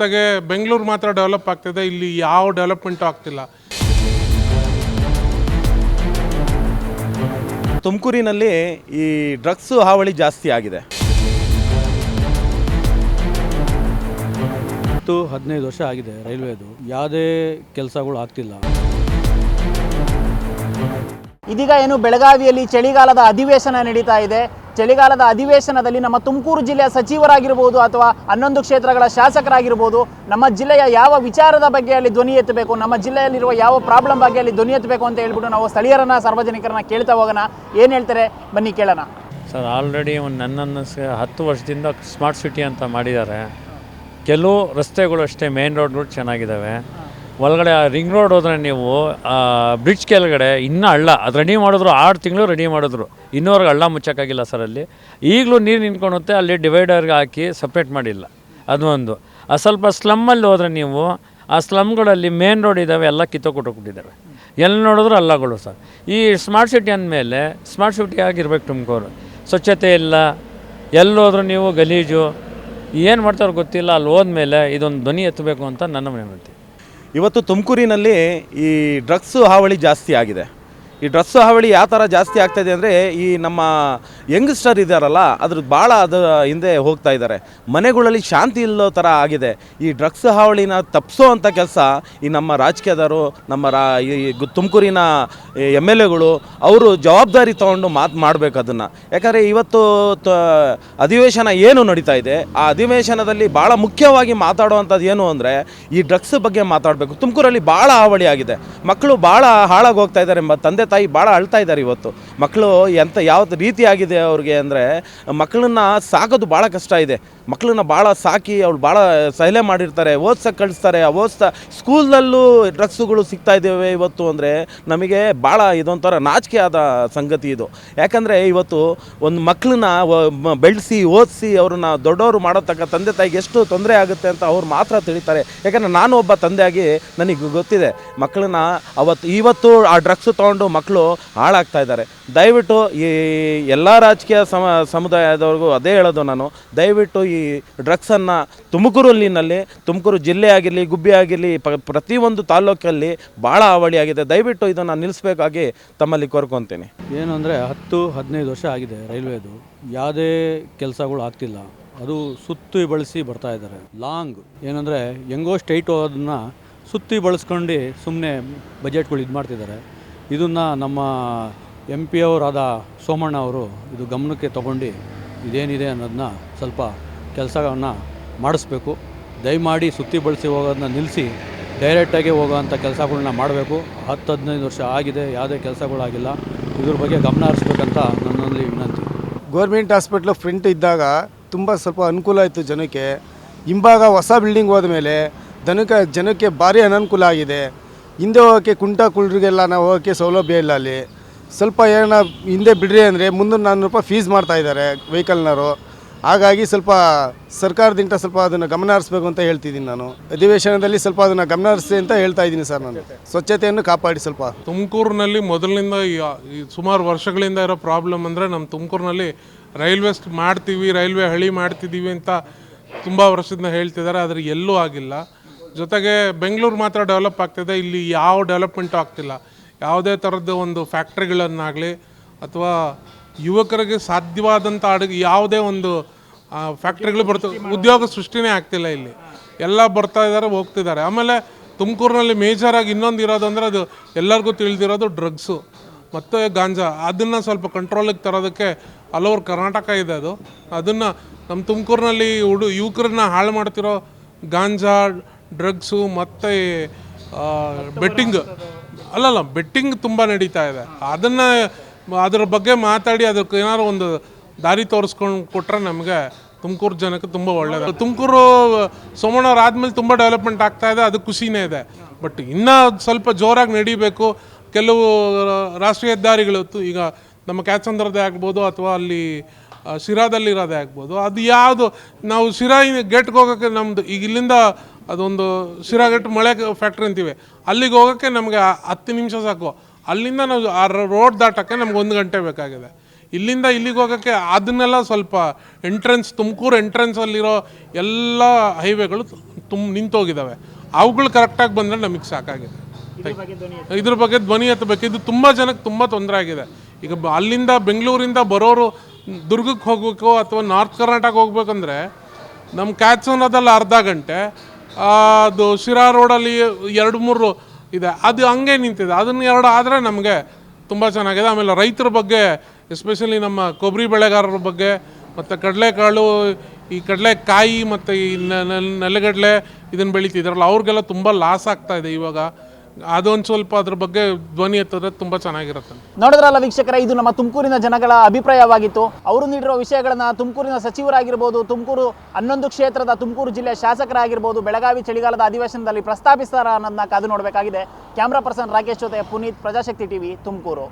ಜೊತೆಗೆ ಬೆಂಗಳೂರು ಮಾತ್ರ ಡೆವಲಪ್ ಆಗ್ತಿದೆ ಇಲ್ಲಿ ಯಾವ ಡೆವಲಪ್ಮೆಂಟು ಆಗ್ತಿಲ್ಲ. ತುಮಕೂರಿನಲ್ಲಿ ಈ ಡ್ರಗ್ಸ್ ಹಾವಳಿ ಜಾಸ್ತಿ ಆಗಿದೆ. ಹತ್ತು ಹದಿನೈದು ವರ್ಷ ಆಗಿದೆ ರೈಲ್ವೇದು ಯಾವುದೇ ಕೆಲಸಗಳು ಆಗ್ತಿಲ್ಲ. ಇದೀಗ ಏನು ಬೆಳಗಾವಿಯಲ್ಲಿ ಚಳಿಗಾಲದ ಅಧಿವೇಶನ ನಡೀತಾ ಇದೆ. ಚಳಿಗಾಲದ ಅಧಿವೇಶನದಲ್ಲಿ ನಮ್ಮ ತುಮಕೂರು ಜಿಲ್ಲೆಯ ಸಚಿವರಾಗಿರ್ಬೋದು ಅಥವಾ ಹನ್ನೊಂದು ಕ್ಷೇತ್ರಗಳ ಶಾಸಕರಾಗಿರ್ಬೋದು, ನಮ್ಮ ಜಿಲ್ಲೆಯ ಯಾವ ವಿಚಾರದ ಬಗ್ಗೆ ಅಲ್ಲಿ ಧ್ವನಿ ಎತ್ತಬೇಕು, ನಮ್ಮ ಜಿಲ್ಲೆಯಲ್ಲಿರುವ ಯಾವ ಪ್ರಾಬ್ಲಮ್ ಬಗ್ಗೆ ಅಲ್ಲಿ ಧ್ವನಿ ಎತ್ತಬೇಕು ಅಂತ ಹೇಳ್ಬಿಟ್ಟು ನಾವು ಸ್ಥಳೀಯರನ್ನ, ಸಾರ್ವಜನಿಕರನ್ನ ಕೇಳ್ತಾ ಹೋಗೋಣ. ಏನು ಹೇಳ್ತಾರೆ? ಬನ್ನಿ ಕೇಳೋಣ. ಸರ್, ಆಲ್ರೆಡಿ ಒಂದು ನನ್ನನ್ನು ಹತ್ತು ವರ್ಷದಿಂದ ಸ್ಮಾರ್ಟ್ ಸಿಟಿ ಅಂತ ಮಾಡಿದ್ದಾರೆ. ಕೆಲವು ರಸ್ತೆಗಳು ಅಷ್ಟೇ, ಮೇನ್ ರೋಡ್ಗಳು ಚೆನ್ನಾಗಿದ್ದಾವೆ. ಒಳಗಡೆ ರಿಂಗ್ ರೋಡ್ ಹೋದ್ರೆ ನೀವು ಬ್ರಿಡ್ಜ್ ಕೆಳಗಡೆ ಇನ್ನೂ ಹಳ್ಳ, ಅದು ರೆಡಿ ಮಾಡಿದ್ರು ಆರು ತಿಂಗಳು ರೆಡಿ ಮಾಡಿದ್ರು. ಇನ್ನೂವರೆಗೆ ಹಳ್ಳ ಮುಚ್ಚೋಕ್ಕಾಗಿಲ್ಲ ಸರ್ ಅಲ್ಲಿ. ಈಗಲೂ ನೀರು ನಿಂತ್ಕೊಳುತ್ತೆ ಅಲ್ಲಿ ಡಿವೈಡರ್ಗೆ ಹಾಕಿ ಸಪ್ರೇಟ್ ಮಾಡಿಲ್ಲ. ಅದು ಒಂದು. ಆ ಸ್ವಲ್ಪ ಸ್ಲಮ್ಮಲ್ಲಿ ಹೋದರೆ ನೀವು, ಆ ಸ್ಲಮ್ಗಳಲ್ಲಿ ಮೇನ್ ರೋಡ್ ಇದ್ದಾವೆ ಎಲ್ಲ ಕಿತ್ತೋಕೊಟ್ಟೋಗ್ಬಿಟ್ಟಿದ್ದಾರೆ ಎಲ್ಲಿ ನೋಡಿದ್ರು ಅಲ್ಲಗಳು ಸರ್ ಈ ಸ್ಮಾರ್ಟ್ ಸಿಟಿ ಅಂದಮೇಲೆ ಸ್ಮಾರ್ಟ್ ಸಿಟಿ ಆಗಿರ್ಬೇಕು ತುಮಕೂರು. ಸ್ವಚ್ಛತೆ ಇಲ್ಲ. ಎಲ್ಲೋದ್ರೂ ನೀವು ಗಲೀಜು. ಏನು ಮಾಡ್ತಾರೋ ಗೊತ್ತಿಲ್ಲ, ಅಲ್ಲಿ ಹೋದ್ಮೇಲೆ ಇದೊಂದು ಧ್ವನಿ ಎತ್ತಬೇಕು ಅಂತ ನನ್ನ ವಿನಂತಿ. ಇವತ್ತು ತುಮಕೂರಿನಲ್ಲಿ ಈ ಡ್ರಗ್ಸು ಹಾವಳಿ ಜಾಸ್ತಿ ಆಗಿದೆ. ಈ ಡ್ರಗ್ಸ್ ಹಾವಳಿ ಯಾವ ಥರ ಜಾಸ್ತಿ ಆಗ್ತಾಯಿದೆ ಅಂದರೆ ಈ ನಮ್ಮ ಯಂಗ್ಸ್ಟರ್ ಇದ್ದಾರಲ್ಲ ಅದ್ರ ಭಾಳ ಅದು ಹಿಂದೆ ಹೋಗ್ತಾ ಇದ್ದಾರೆ ಮನೆಗಳಲ್ಲಿ ಶಾಂತಿ ಇಲ್ಲೋ ಥರ ಆಗಿದೆ. ಈ ಡ್ರಗ್ಸ್ ಹಾವಳಿನ ತಪ್ಪಿಸೋ ಅಂಥ ಕೆಲಸ ಈ ನಮ್ಮ ರಾಜಕೀಯದವರು, ನಮ್ಮ ರಾ ಈ ತುಮಕೂರಿನ ಎಂ ಎಲ್ ಎಗಳು ಅವರು ಜವಾಬ್ದಾರಿ ತೊಗೊಂಡು ಮಾತು ಮಾಡಬೇಕು ಅದನ್ನು. ಯಾಕಂದರೆ ಇವತ್ತು ಅಧಿವೇಶನ ಏನು ನಡೀತಾ ಇದೆ, ಆ ಅಧಿವೇಶನದಲ್ಲಿ ಭಾಳ ಮುಖ್ಯವಾಗಿ ಮಾತಾಡುವಂಥದ್ದು ಏನು ಅಂದರೆ ಈ ಡ್ರಗ್ಸ್ ಬಗ್ಗೆ ಮಾತಾಡಬೇಕು. ತುಮಕೂರಲ್ಲಿ ಭಾಳ ಹಾವಳಿ ಆಗಿದೆ. ಮಕ್ಕಳು ಭಾಳ ಹಾಳಾಗಿ ಹೋಗ್ತಾ ಇದ್ದಾರೆ ತಂದೆ ತಾಯಿ ಭಾಳ ಅಳ್ತಾ ಇದ್ದಾರೆ ಇವತ್ತು. ಮಕ್ಕಳು ಎಂಥ ಯಾವ ರೀತಿ ಆಗಿದೆ ಅವ್ರಿಗೆ ಅಂದರೆ ಮಕ್ಕಳನ್ನ ಸಾಕೋದು ಭಾಳ ಕಷ್ಟ ಇದೆ. ಮಕ್ಕಳನ್ನ ಭಾಳ ಸಾಕಿ ಅವ್ಳು ಭಾಳ ಸಹಲೆ ಮಾಡಿರ್ತಾರೆ ಓದ್ಸಕ್ಕೆ ಕಳಿಸ್ತಾರೆ. ಓದಿಸ್ತಾ ಸ್ಕೂಲ್ನಲ್ಲೂ ಡ್ರಗ್ಸುಗಳು ಸಿಗ್ತಾ ಇದ್ದೇವೆ ಇವತ್ತು ಅಂದರೆ ನಮಗೆ ಭಾಳ ಇದೊಂಥರ ನಾಚಿಕೆ ಆದ ಸಂಗತಿ ಇದು. ಯಾಕಂದರೆ ಇವತ್ತು ಒಂದು ಮಕ್ಕಳನ್ನ ಬೆಳೆಸಿ, ಓದಿಸಿ ಅವ್ರನ್ನ ದೊಡ್ಡವರು ಮಾಡೋತಕ್ಕ ತಂದೆ ತಾಯಿಗೆ ಎಷ್ಟು ತೊಂದರೆ ಆಗುತ್ತೆ ಅಂತ ಅವ್ರು ಮಾತ್ರ ತಿಳಿತಾರೆ. ಯಾಕಂದರೆ ನಾನು ಒಬ್ಬ ತಂದೆಯಾಗಿ ನನಗೆ ಗೊತ್ತಿದೆ. ಮಕ್ಕಳನ್ನ ಅವತ್ತು ಇವತ್ತು ಆ ಡ್ರಗ್ಸು ತೊಗೊಂಡು ಮಕ್ಕಳು ಹಾಳಾಗ್ತಾ ಇದ್ದಾರೆ. ದಯವಿಟ್ಟು ಈ ಎಲ್ಲ ರಾಜಕೀಯ ಸಮ, ಸಮುದಾಯದವ್ರಿಗೂ ಅದೇ ಹೇಳೋದು ನಾನು. ದಯವಿಟ್ಟು ಈ ಡ್ರಗ್ಸನ್ನು ತುಮಕೂರಲ್ಲಿನಲ್ಲಿ ತುಮಕೂರು ಜಿಲ್ಲೆ ಆಗಿರಲಿ, ಗುಬ್ಬಿ ಆಗಿರಲಿ, ಪ, ಪ್ರತಿಯೊಂದು ತಾಲೂಕಲ್ಲಿ ಭಾಳ ಹಾವಳಿ ಆಗಿದೆ. ದಯವಿಟ್ಟು ಇದನ್ನು ನಿಲ್ಲಿಸಬೇಕಾಗಿ ತಮ್ಮಲ್ಲಿ ಕೋರ್ಕೊತೀನಿ. ಏನು ಅಂದರೆ ಹತ್ತು, ಹದಿನೈದು ವರ್ಷ ಆಗಿದೆ ರೈಲ್ವೇದು. ಯಾವುದೇ ಕೆಲಸಗಳು ಆಗ್ತಿಲ್ಲ. ಅದು ಸುತ್ತಿ ಬಳಸಿ ಬರ್ತಾ ಇದ್ದಾರೆ. ಲಾಂಗ್. ಏನಂದರೆ ಹೆಂಗೋ ಸ್ಟೇಟ್ ಹೋಗೋದನ್ನ ಸುತ್ತಿ ಬಳಸ್ಕೊಂಡು ಸುಮ್ಮನೆ ಬಜೆಟ್ಗಳು ಇದು ಮಾಡ್ತಿದ್ದಾರೆ ಇದನ್ನು ನಮ್ಮ ಎಂ ಪಿ ಅವರಾದ ಸೋಮಣ್ಣ ಅವರು ಇದು ಗಮನಕ್ಕೆ ತಗೊಂಡು ಇದೇನಿದೆ ಅನ್ನೋದನ್ನ ಸ್ವಲ್ಪ ಕೆಲಸವನ್ನು ಮಾಡಿಸ್ಬೇಕು. ದಯಮಾಡಿ ಸುತ್ತಿ ಬಳಸಿ ಹೋಗೋದನ್ನ ನಿಲ್ಲಿಸಿ ಡೈರೆಕ್ಟಾಗಿ ಹೋಗೋವಂಥ ಕೆಲಸಗಳನ್ನ ಮಾಡಬೇಕು. ಹತ್ತು ಹದಿನೈದು ವರ್ಷ ಆಗಿದೆ, ಯಾವುದೇ ಕೆಲಸಗಳಾಗಿಲ್ಲ. ಇದ್ರ ಬಗ್ಗೆ ಗಮನ ಹರಿಸ್ಬೇಕಂತ ನನ್ನಲ್ಲಿ ವಿನಂತಿ. ಗೌರ್ಮೆಂಟ್ ಹಾಸ್ಪಿಟ್ಲು ಫ್ರಂಟ್ ಇದ್ದಾಗ ತುಂಬ ಸ್ವಲ್ಪ ಅನುಕೂಲ ಆಯಿತು ಜನಕ್ಕೆ. ಹಿಂಭಾಗ ಹೊಸ ಬಿಲ್ಡಿಂಗ್ ಹೋದ್ಮೇಲೆ ದನಕ್ಕೆ ಜನಕ್ಕೆ ಭಾರಿ ಅನನುಕೂಲ ಆಗಿದೆ. ಹಿಂದೆ ಹೋಗೋಕ್ಕೆ ಕುಂಟ ಕುಳ್ರಿಗೆಲ್ಲ ನಾವು ಹೋಗೋಕ್ಕೆ ಸೌಲಭ್ಯ ಇಲ್ಲ ಅಲ್ಲಿ. ಸ್ವಲ್ಪ ಏನ ಹಿಂದೆ ಬಿಡ್ರಿ ಅಂದರೆ ಮುನ್ನೂರು ನಾನ್ನೂರು ರೂಪಾಯಿ ಫೀಸ್ ಮಾಡ್ತಾ ಇದ್ದಾರೆ ವೆಹಿಕಲ್ನವರು ಹಾಗಾಗಿ ಸ್ವಲ್ಪ ಸರ್ಕಾರದಿಂದ ಸ್ವಲ್ಪ ಅದನ್ನು ಗಮನ ಹರಿಸ್ಬೇಕು ಅಂತ ಹೇಳ್ತಿದ್ದೀನಿ ನಾನು. ಅಧಿವೇಶನದಲ್ಲಿ ಸ್ವಲ್ಪ ಅದನ್ನು ಗಮನ ಹರಿಸಿ ಅಂತ ಹೇಳ್ತಾ ಇದ್ದೀನಿ ಸರ್ ನಾನು. ಸ್ವಚ್ಛತೆಯನ್ನು ಕಾಪಾಡಿ ಸ್ವಲ್ಪ. ತುಮಕೂರಿನಲ್ಲಿ ಮೊದಲಿನಿಂದ ಸುಮಾರು ವರ್ಷಗಳಿಂದ ಇರೋ ಪ್ರಾಬ್ಲಮ್ ಅಂದರೆ ನಮ್ಮ ತುಮಕೂರಿನಲ್ಲಿ ರೈಲ್ವೆಸ್ ಮಾಡ್ತೀವಿ, ರೈಲ್ವೆ ಹಳಿ ಮಾಡ್ತಿದ್ದೀವಿ ಅಂತ ತುಂಬ ವರ್ಷದಿಂದ ಹೇಳ್ತಿದ್ದಾರೆ, ಆದರೆ ಎಲ್ಲೂ ಆಗಿಲ್ಲ. ಜೊತೆಗೆ ಬೆಂಗಳೂರು ಮಾತ್ರ ಡೆವಲಪ್ ಆಗ್ತಿದೆ, ಇಲ್ಲಿ ಯಾವ ಡೆವಲಪ್ಮೆಂಟು ಆಗ್ತಿಲ್ಲ. ಯಾವುದೇ ಥರದ ಒಂದು ಫ್ಯಾಕ್ಟ್ರಿಗಳನ್ನಾಗಲಿ ಅಥವಾ ಯುವಕರಿಗೆ ಸಾಧ್ಯವಾದಂಥ ಅಡುಗೆ, ಯಾವುದೇ ಒಂದು ಫ್ಯಾಕ್ಟ್ರಿಗಳು ಬರ್ತವೆ. ಉದ್ಯೋಗ ಸೃಷ್ಟಿನೇ ಆಗ್ತಿಲ್ಲ ಇಲ್ಲಿ. ಎಲ್ಲ ಬರ್ತಾ ಇದ್ದಾರೆ ಹೋಗ್ತಿದ್ದಾರೆ. ಆಮೇಲೆ ತುಮಕೂರಿನಲ್ಲಿ ಮೇಜರಾಗಿ ಇನ್ನೊಂದು ಇರೋದು ಅಂದರೆ ಅದು ಎಲ್ಲರಿಗೂ ತಿಳಿದಿರೋದು ಡ್ರಗ್ಸು ಮತ್ತು ಗಾಂಜಾ, ಅದನ್ನು ಸ್ವಲ್ಪ ಕಂಟ್ರೋಲಿಗೆ ತರೋದಕ್ಕೆ ಹಲವರು ಕರ್ನಾಟಕ ಇದೆ ಅದು. ಅದನ್ನು ನಮ್ಮ ತುಮಕೂರಿನಲ್ಲಿ ಹುಡು, ಯುವಕರನ್ನ ಹಾಳು ಮಾಡ್ತಿರೋ ಗಾಂಜಾ ಡ್ರಗ್ಸು ಮತ್ತು ಬೆಟ್ಟಿಂಗ್. ಅಲ್ಲಲ್ಲ, ಬೆಟ್ಟಿಂಗ್ ತುಂಬ ನಡೀತಾ ಇದೆ. ಅದನ್ನು ಅದ್ರ ಬಗ್ಗೆ ಮಾತಾಡಿ ಅದಕ್ಕೆ ಏನಾದ್ರು ಒಂದು ದಾರಿ ತೋರಿಸ್ಕೊಂಡು ಕೊಟ್ಟರೆ ನಮಗೆ ತುಮಕೂರು ಜನಕ್ಕೆ ತುಂಬ ಒಳ್ಳೆಯದು ತುಮಕೂರು ಸೋಮಣ್ಣವ್ರು ಆದಮೇಲೆ ತುಂಬ ಡೆವಲಪ್ಮೆಂಟ್ ಆಗ್ತಾ ಇದೆ, ಅದು ಖುಷಿನೇ ಇದೆ. ಬಟ್ ಇನ್ನೂ ಸ್ವಲ್ಪ ಜೋರಾಗಿ ನಡೀಬೇಕು. ಕೆಲವು ರಾಷ್ಟ್ರೀಯ ಹೆದ್ದಾರಿಗಳು ಈಗ ನಮ್ಮ ಕ್ಯಾಚಂದ್ರದೇ ಆಗ್ಬೋದು ಅಥವಾ ಅಲ್ಲಿ ಶಿರಾದಲ್ಲಿರೋದೇ ಆಗ್ಬೋದು. ಅದು ಯಾವುದು, ನಾವು ಶಿರಾ ಗೇಟ್ಗೆ ಹೋಗೋಕ್ಕೆ ನಮ್ಮದು ಈಗ ಇಲ್ಲಿಂದ ಅದೊಂದು ಶಿರಾ ಗೇಟ್ ಮಳೆ ಫ್ಯಾಕ್ಟ್ರಿ ಅಂತೀವಿ. ಅಲ್ಲಿಗೆ ಹೋಗೋಕ್ಕೆ ನಮಗೆ ಹತ್ತು ನಿಮಿಷ ಸಾಕು. ಅಲ್ಲಿಂದ ನಾವು ಆ ರೋಡ್ ದಾಟಕ್ಕೆ ನಮ್ಗೆ ಒಂದು ಗಂಟೆ ಬೇಕಾಗಿದೆ. ಇಲ್ಲಿಂದ ಇಲ್ಲಿಗೆ ಹೋಗೋಕ್ಕೆ ಅದನ್ನೆಲ್ಲ ಸ್ವಲ್ಪ ಎಂಟ್ರೆನ್ಸ್ ತುಮಕೂರು ಎಂಟ್ರೆನ್ಸಲ್ಲಿರೋ ಎಲ್ಲ ಹೈವೇಗಳು ತುಂಬ ನಿಂತೋಗಿದ್ದಾವೆ ಅವುಗಳು ಕರೆಕ್ಟಾಗಿ ಬಂದರೆ ನಮಗೆ ಸಾಕಾಗಿದೆ. ಇದ್ರ ಬಗ್ಗೆ ಧ್ವನಿ ಎತ್ತಬೇಕು. ಇದು ತುಂಬ ಜನಕ್ಕೆ ತುಂಬ ತೊಂದರೆ ಆಗಿದೆ. ಈಗ ಬ- ಅಲ್ಲಿಂದ ಬೆಂಗಳೂರಿಂದ ಬರೋರು ದುರ್ಗಕ್ಕೆ ಹೋಗಬೇಕು ಅಥವಾ ನಾರ್ತ್ ಕರ್ನಾಟಕ ಹೋಗ್ಬೇಕಂದ್ರೆ ನಮ್ಮ ಕ್ಯಾತ್ಸೋನದಲ್ಲಿ ಅರ್ಧ ಗಂಟೆ ಅದು ಶಿರಾ ರೋಡಲ್ಲಿ ಎರಡು ಮೂರು ಇದೆ. ಅದು ಹಂಗೆ ನಿಂತಿದೆ. ಅದನ್ನು ಎರಡು ಆದರೆ ನಮಗೆ ತುಂಬ ಚೆನ್ನಾಗಿದೆ. ಆಮೇಲೆ ರೈತರ ಬಗ್ಗೆ ಎಸ್ಪೆಷಲಿ ನಮ್ಮ ಕೊಬ್ಬರಿ ಬೆಳೆಗಾರರ ಬಗ್ಗೆ, ಮತ್ತು ಕಡಲೆಕಾಳು, ಈ ಕಡಲೆಕಾಯಿ ಮತ್ತು ಈ ನೆಲಗಡಲೆ ಇದನ್ನು ಬೆಳಿತಿದ್ರಲ್ಲ, ಅವ್ರಿಗೆಲ್ಲ ತುಂಬ ಲಾಸ್ ಆಗ್ತಾ ಇದೆ ಇವಾಗ. ಅದೊಂದು ಸ್ವಲ್ಪ ಅದ್ರ ಬಗ್ಗೆ ಧ್ವನಿ ಎತ್ತಿದ್ರೆ ತುಂಬ ಚೆನ್ನಾಗಿರುತ್ತೆ. ನೋಡಿದ್ರಲ್ಲ ವೀಕ್ಷಕರ, ಇದು ನಮ್ಮ ತುಮಕೂರಿನ ಜನಗಳ ಅಭಿಪ್ರಾಯವಾಗಿತ್ತು. ಅವರು ನೀಡಿರುವ ವಿಷಯಗಳನ್ನ ತುಮಕೂರಿನ ಸಚಿವರಾಗಿರ್ಬೋದು, ತುಮಕೂರು ಹನ್ನೊಂದು ಕ್ಷೇತ್ರದ ತುಮಕೂರು ಜಿಲ್ಲೆಯ ಶಾಸಕರಾಗಿರ್ಬೋದು, ಬೆಳಗಾವಿ ಚಳಿಗಾಲದ ಅಧಿವೇಶನದಲ್ಲಿ ಪ್ರಸ್ತಾಪಿಸ್ತಾರ ಅನ್ನೋದನ್ನ ಕಾದು ನೋಡಬೇಕಾಗಿದೆ. ಕ್ಯಾಮ್ರಾ ಪರ್ಸನ್ ರಾಕೇಶ್ ಜೊತೆ ಪುನೀತ್, ಪ್ರಜಾಶಕ್ತಿ ಟಿವಿ, ತುಮಕೂರು.